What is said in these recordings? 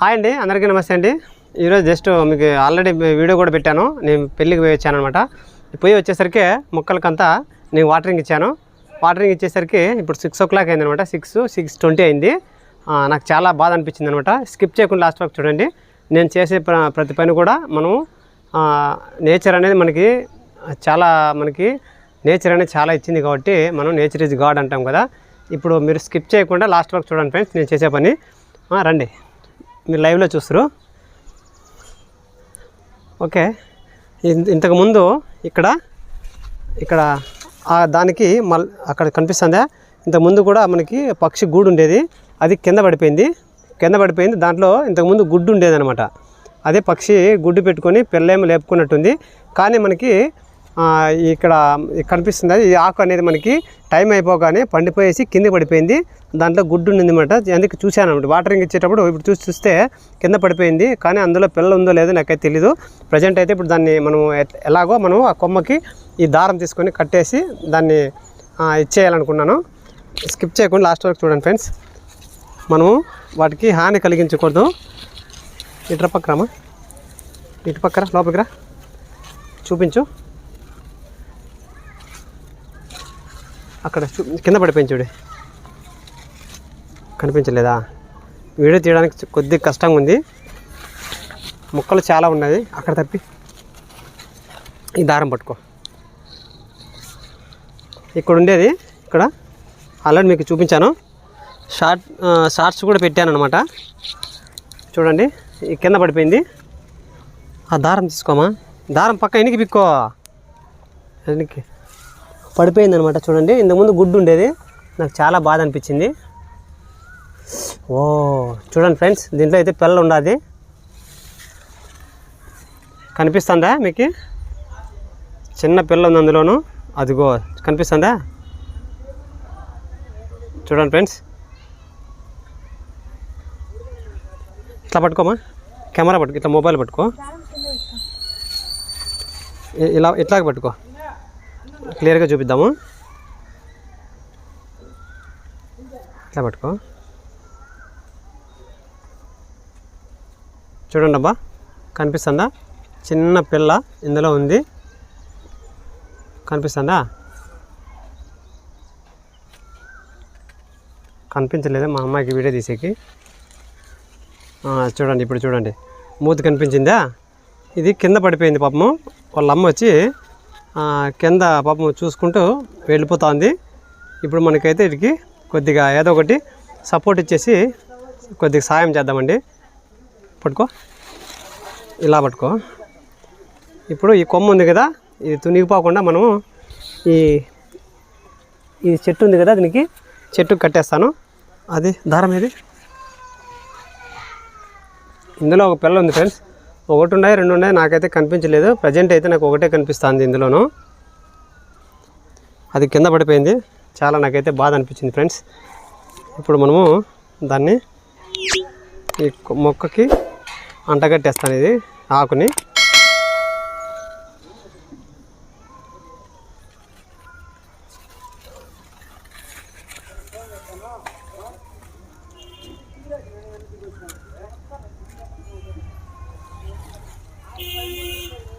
Hi అండి అందరికీ నమస్తే అండి. ఈరోజు జస్ట్ మీకు ఆల్రెడీ వీడియో కూడా పెట్టాను. నేను పెళ్ళికి పోయి వచ్చాను అనమాట పోయి వచ్చేసరికి మొక్కలకంతా నేను వాటరింగ్ ఇచ్చాను. వాటరింగ్ ఇచ్చేసరికి ఇప్పుడు సిక్స్ ఓ క్లాక్ అయింది అనమాట సిక్స్ సిక్స్ ట్వంటీ అయింది. నాకు చాలా బాధ అనిపించింది అనమాట స్కిప్ చేయకుండా లాస్ట్ వరకు చూడండి. నేను చేసే ప్ర- ప్రతి పని కూడా మనం నేచర్ అనేది మనకి చాలా మనకి నేచర్ అనేది చాలా ఇచ్చింది కాబట్టి మనం నేచర్ ఈజ్ గాడ్ అంటాం కదా. ఇప్పుడు మీరు స్కిప్ చేయకుండా లాస్ట్ వరకు చూడండి ఫ్రెండ్స్ నేను చేసే పని. రండి. మీరు లైవ్లో చూస్తారు ఓకే. ఇంతకుముందు ఇక్కడ ఇక్కడ దానికి మల్ అక్కడ కనిపిస్తుందా? ఇంతకుముందు కూడా మనకి పక్షి గూడు ఉండేది. అది కింద పడిపోయింది. కింద పడిపోయింది. దాంట్లో ఇంతకుముందు గుడ్డు ఉండేదనమాట అదే పక్షి గుడ్డు పెట్టుకొని పిల్లేమో లేపుకున్నట్టుంది. కానీ మనకి ఇక్కడ కనిపిస్తుంది ఈ ఆకు అనేది మనకి టైం అయిపోగానే పండిపోయేసి కింద పడిపోయింది. దాంట్లో గుడ్డు ఉంది అనమాట అందుకే చూశాను అనమాట వాటరింగ్ ఇచ్చేటప్పుడు ఇప్పుడు చూసి చూస్తే కింద పడిపోయింది. కానీ అందులో పిల్ల ఉందో లేదో నాకైతే తెలీదు. ప్రజెంట్ అయితే ఇప్పుడు దాన్ని మనం ఎలాగో మనం ఆ కొమ్మకి ఈ దారం తీసుకొని కట్టేసి దాన్ని ఇచ్చేయాలనుకున్నాను. స్కిప్ చేయకుండా లాస్ట్ వరకు చూడండి ఫ్రెండ్స్ మనము వాటికి హాని కలిగించకూడదు. ఇటు పక్క ఇటు పక్కన లోపలికి రా. చూపించు. అక్కడ చూ కింద పడిపోయింది చూడు. కనిపించలేదా? వీడియో తీయడానికి కొద్దిగా కష్టంగా ఉంది. ముక్కలు చాలా ఉన్నాయి. అక్కడ తప్పి. ఈ దారం పట్టుకో. ఇక్కడ ఉండేది ఇక్కడ. ఆల్రెడీ మీకు చూపించాను. షార్ట్ షార్ట్స్ కూడా పెట్టాను అనమాట చూడండి ఈ కింద పడిపోయింది. ఆ దారం తీసుకోమా? దారం పక్క ఎనికి పిక్కో ఎనికి పడిపోయింది అనమాట చూడండి. ఇంతకుముందు గుడ్డు ఉండేది. నాకు చాలా బాధ అనిపించింది. ఓ చూడండి ఫ్రెండ్స్ దీంట్లో అయితే పిల్లలు ఉండాది కనిపిస్తుందా మీకు? చిన్న పిల్ల ఉంది అందులోను. అదిగో కనిపిస్తుందా? చూడండి ఫ్రెండ్స్. ఇట్లా పట్టుకోమా? కెమెరా పట్టుకో ఇట్లా మొబైల్ పట్టుకో. ఇలా ఇట్లాగ పట్టుకో. క్లియర్గా చూపిద్దాము. ఇట్లా పట్టుకో. చూడండి అబ్బా కనిపిస్తుందా? చిన్న పిల్ల ఇందులో ఉంది. కనిపిస్తుందా? కనిపించలేదా మా అమ్మాయికి వీడియో తీసేకి. చూడండి ఇప్పుడు చూడండి. మూతి కనిపించిందా? ఇది కింద పడిపోయింది పాపము. వాళ్ళ అమ్మ వచ్చి కింద పాపం చూసుకుంటూ వెళ్ళిపోతుంది. ఇప్పుడు మనకైతే వీటికి కొద్దిగా ఏదో ఒకటి సపోర్ట్ ఇచ్చేసి కొద్దిగా సాయం చేద్దామండి. పట్టుకో. ఇలా పట్టుకో. ఇప్పుడు ఈ కొమ్మ ఉంది కదా ఇది తునిగిపోకుండా మనము ఈ ఈ చెట్టు ఉంది కదా దీనికి చెట్టు కట్టేస్తాను. అది దారం ఏది? ఇందులో ఒక పిల్ల ఉంది ఫ్రెండ్స్. ఒకటి ఉన్నాయి రెండు ఉన్నాయి నాకైతే కనిపించలేదు. ప్రజెంట్ అయితే నాకు ఒకటే కనిపిస్తుంది ఇందులోనూ. అది కింద పడిపోయింది. చాలా నాకైతే బాధ అనిపించింది ఫ్రెండ్స్. ఇప్పుడు మనము దాన్ని ఈ మొక్కకి అంటగట్టేస్తాను ఇది ఆకుని.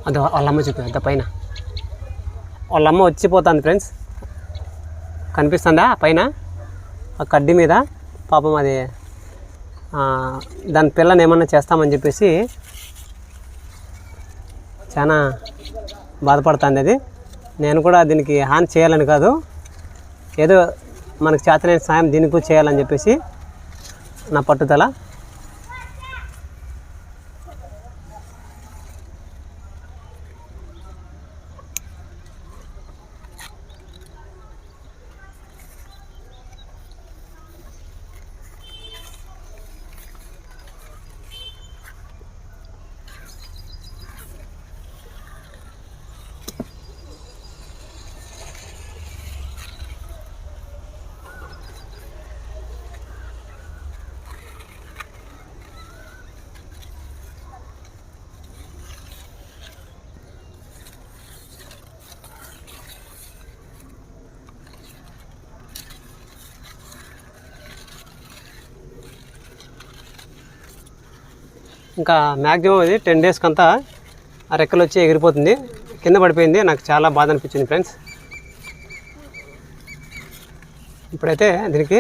అది వాళ్ళ అమ్మ చూపి పైన. వాళ్ళ అమ్మ వచ్చిపోతుంది ఫ్రెండ్స్. కనిపిస్తుందా? పైన. ఆ కడ్డీ మీద. పాపం అది దాని పిల్లని ఏమన్నా చేస్తామని చెప్పేసి చాలా బాధపడుతుంది అది. నేను కూడా దీనికి హాని చేయాలని కాదు. ఏదో మనకు చేతనైన సాయం దీనికి చేయాలని చెప్పేసి నా పట్టుదల ఇంకా మ్యాక్సిమం అది టెన్ డేస్కి అంతా ఆ రెక్కలు వచ్చి ఎగిరిపోతుంది. కింద పడిపోయింది. నాకు చాలా బాధ అనిపించింది ఫ్రెండ్స్. ఇప్పుడైతే దీనికి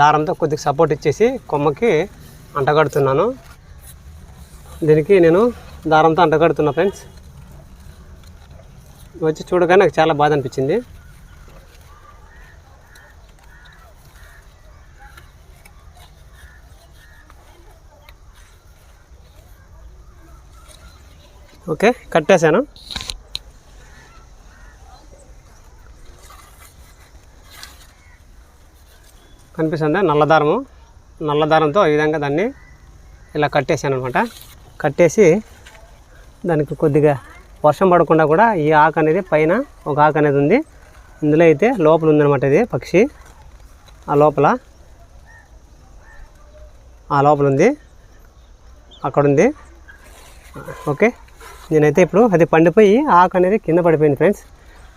దారంతో కొద్దిగా సపోర్ట్ ఇచ్చేసి కొమ్మకి అంటగడుతున్నాను దీనికి నేను దారంతో అంటగడుతున్నా ఫ్రెండ్స్. వచ్చి చూడగానే నాకు చాలా బాధ అనిపించింది. ఓకే కట్టేశాను? కనిపిస్తుందా? నల్లదారము నల్లదారంతో ఈ విధంగా దాన్ని ఇలా కట్టేశాను అనమాట కట్టేసి దానికి కొద్దిగా వర్షం పడకుండా కూడా ఈ ఆకు అనేది పైన ఒక ఆకు అనేది ఉంది. ఇందులో అయితే లోపల ఉందనమాట ఇది పక్షి. ఆ లోపల ఆ లోపల ఉంది. అక్కడ ఉంది. ఓకే. నేనైతే ఇప్పుడు అది పండిపోయి ఆకు అనేది కింద పడిపోయింది ఫ్రెండ్స్.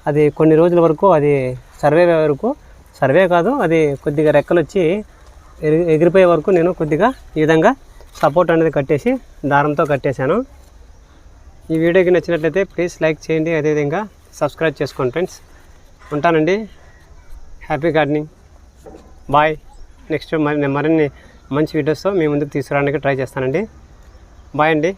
అది కొన్ని రోజుల వరకు అది సర్వే వరకు సర్వే కాదు అది కొద్దిగా రెక్కలు వచ్చి ఎగిరి ఎగిరిపోయే వరకు నేను కొద్దిగా ఈ విధంగా సపోర్ట్ అనేది కట్టేసి దారంతో కట్టేశాను. ఈ వీడియోకి నచ్చినట్లయితే ప్లీజ్ లైక్ చేయండి అదేవిధంగా సబ్స్క్రైబ్ చేసుకోండి ఫ్రెండ్స్. ఉంటానండి. హ్యాపీ గార్డెనింగ్ బాయ్ నెక్స్ట్ మరి మరిన్ని మంచి వీడియోస్తో మీ ముందుకు తీసుకురావడానికి ట్రై చేస్తానండి. బాయ్ అండి.